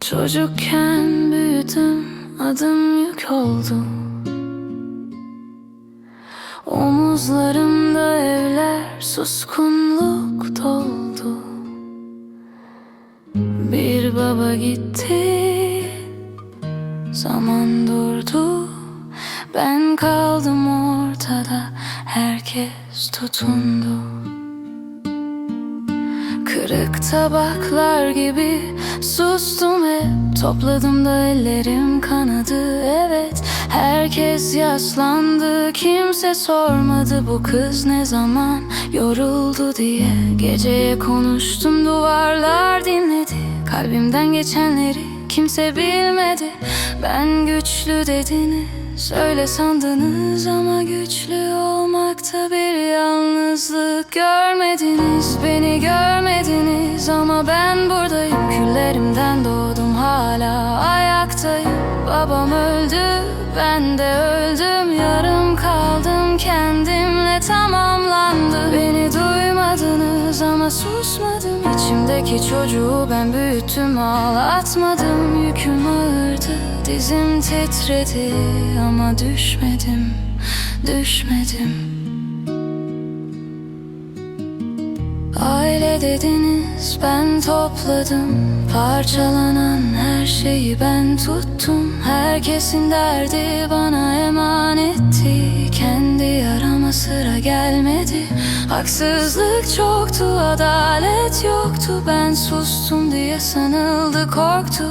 Çocukken büyüdüm adım yük oldu. Omuzlarımda evler suskunluk doldu. Bir baba gitti zaman durdu. Ben kaldım ortada Herkes tutundu. Kırık tabaklar gibi sustum hep. Topladım da ellerim kanadı evet. Herkes yaslandı kimse sormadı Bu kız ne zaman yoruldu diye. Geceye konuştum duvarlar dinledi. Kalbimden geçenleri kimse bilmedi. Ben güçlü dediniz öyle sandınız Ama güçlü olmakta bir yalnızlık görmediniz. Beni görmediniz ama ben buradayım. Küllerimden doğdum hala ayaktayım. Babam öldü ben de öldüm. Yarım kaldım kendimle tamamlandı. Beni susmadım İçimdeki çocuğu ben büyüttüm ağlatmadım. Yüküm ağırdı dizim titredi Ama düşmedim düşmedim Aile dediniz ben topladım. Parçalanan her şeyi ben tuttum. Herkesin derdi bana emanetti. Kendi yarama sıra gelmedi. Haksızlık çoktu adalet yoktu. Ben sustum diye sanıldı korktu.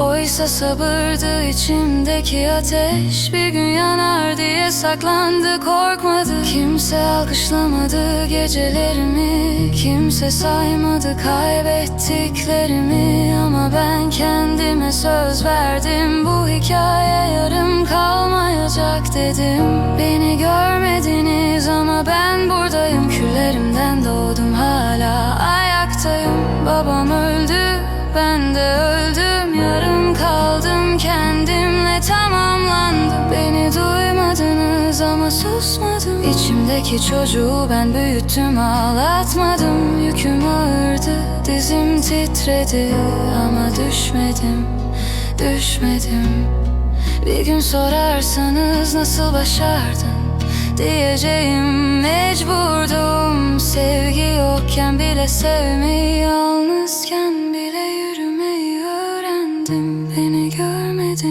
Oysa sabırdı içimdeki ateş. Bir gün yanar diye saklandı korkmadı. Kimse alkışlamadı gecelerimi Kimse saymadı kaybettiklerimi Ama ben kendime söz verdim. Bu hikaye yarım kalmayacak dedim. Beni görmediniz ama ben buradayım. Küllerimden doğdum hala ayaktayım. Babam öldü ben de öldüm. Yarım kaldım kendimle tamamlandım. Beni ama susmadım. İçimdeki çocuğu ben büyüttüm ağlatmadım. Yüküm ağırdı dizim titredi Ama düşmedim düşmedim. Bir gün sorarsanız nasıl başardın Diyeceğim. Mecburdum Sevgi yokken bile sevmeyi Yalnızken bile yürümeyi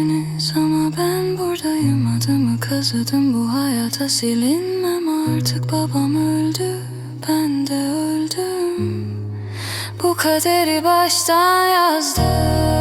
görmediniz ama ben buradayım Adımı kazıdım. Bu hayata silinmem Artık. Babam öldü ben de öldüm. Bu kaderi baştan yazdım